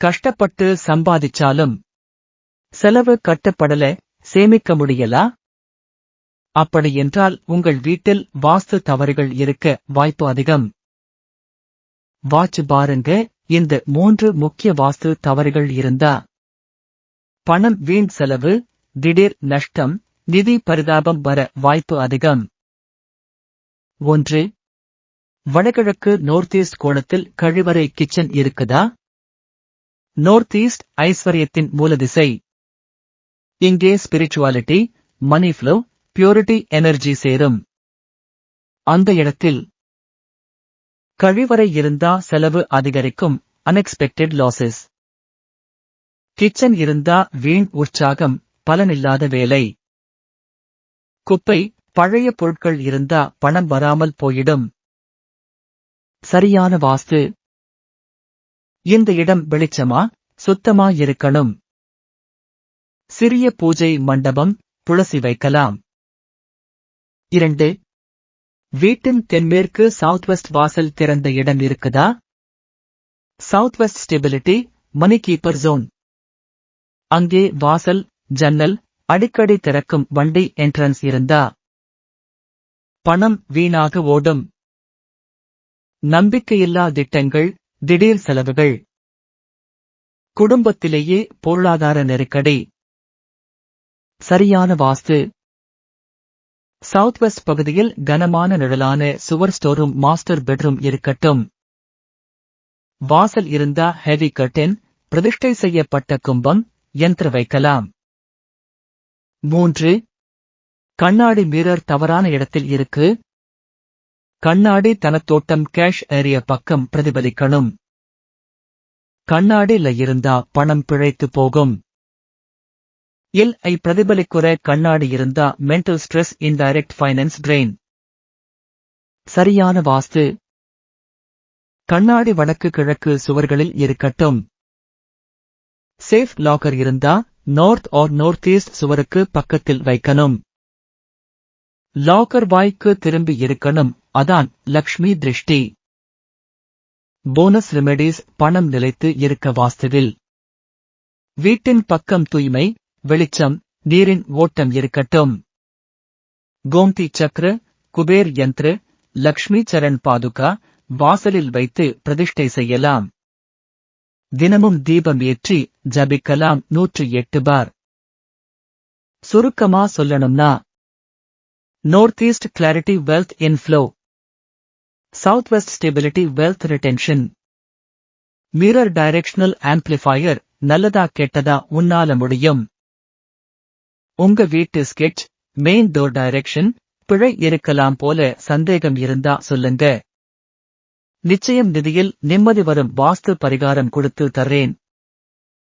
கஷ்டப்பட்டு சம்பாதிச்சாலும் செலவு கட்டப்படல சேமிக்க முடியலா? அப்படி என்றால் உங்கள் வீட்டில் வாஸ்து தவறுகள் இருக்க வாய்ப்பு அதிகம். வாட்ச் பாருங்க இந்த மூன்று முக்கிய வாஸ்து தவறுகள் இருந்தா. பணம் வீண் செலவு திடீர் நஷ்டம் நிதி பரிதாபம் வர வாய்ப்பு அதிகம். ஒன்று வடகிழக்கு நோர்த் ஈஸ்ட் கோணத்தில் கழிவறை கிச்சன் இருக்குதா? நோர்த் ஈஸ்ட் ஐஸ்வர்யத்தின் மூலதிசை. இங்கே spirituality money flow purity energy சேரும். அந்த இடத்தில் கழிவறை இருந்தா செலவு அதிகரிக்கும் அன்எக்ஸ்பெக்டட் லாசஸ் கிச்சன் இருந்தா வீண் உற்சாகம் பலனில்லாத வேலை. குப்பை பழைய பொருட்கள் இருந்தா பணம் வராமல் போயிடும். சரியான வாஸ்து இந்த இடம் வெளிச்சமா சுத்தமா இருக்கணும். சிறிய பூஜை மண்டபம் துளசி வைக்கலாம். இரண்டு. வீட்டின் தென்மேற்கு சவுத் வெஸ்ட் வாசல் திறந்த இடம் இருக்குதா? South west stability money keeper zone அங்கே வாசல் ஜன்னல் அடிக்கடி திறக்கும் வண்டி என்ட்ரன்ஸ் இருந்தா. பணம் வீணாக ஓடும். நம்பிக்கையில்லா திட்டங்கள் திடீர் செலவுகள். குடும்பத்திலேயே பொருளாதார நெருக்கடி. சரியான வாஸ்து. சவுத் வெஸ்ட் பகுதியில் கனமான நிழலான சுவர் ஸ்டோரும் மாஸ்டர் பெட்ரூம் இருக்கட்டும். வாசல் இருந்தா ஹெவி கட்டின் பிரதிஷ்டை செய்யப்பட்ட கும்பம் யந்திர வைக்கலாம். மூன்று. கண்ணாடி மிரர் தவறான இடத்தில் இருக்கு. கண்ணாடி தனத்தோட்டம் கேஷ் ஏரிய பக்கம் பிரதிபலிக்கணும். கண்ணாடில இருந்தா பணம் பிழைத்து போகும். இல் ஐ பிரதிபலிக்குற கண்ணாடி இருந்தா mental stress indirect finance drain சரியான வாஸ்து. கண்ணாடி வடக்கு கிழக்கு சுவர்களில் இருக்கட்டும். சேஃப் லாக்கர் இருந்தா நார்த் ஆர் நார்த் ஈஸ்ட் சுவருக்கு பக்கத்தில் வைக்கணும். லாக்கர் வாய்க்கு திரும்பி இருக்கணும் அதான் லக்ஷ்மி திருஷ்டி. போனஸ் ரெமெடிஸ் பணம் நிலைத்து இருக்க வாஸ்துவில். வீட்டின் பக்கம் தூய்மை வெளிச்சம் நீரின் ஓட்டம் இருக்கட்டும். கோம்தி சக்ர குபேர் யந்திர லக்ஷ்மி சரண் பாதுகா வாசலில் வைத்து பிரதிஷ்டை செய்யலாம். தினமும் தீபம் ஏற்றி ஜபிக்கலாம் நூற்று எட்டு பார். சுருக்கமா சொல்லணும்னா north east clarity wealth inflow south west stability wealth retention mirror directional amplifier நல்லதா கெட்டதா உன்னால முடியும். உங்க வீட்டு ஸ்கெட்ச் மெயின் டோர் டைரக்ஷன் பிழை இருக்கலாம் போல சந்தேகம் இருந்தா சொல்லுங்க. நிச்சயம் நிதியில் நிம்மதி வரும் வாஸ்து பரிகாரம் கொடுத்து தர்றேன்.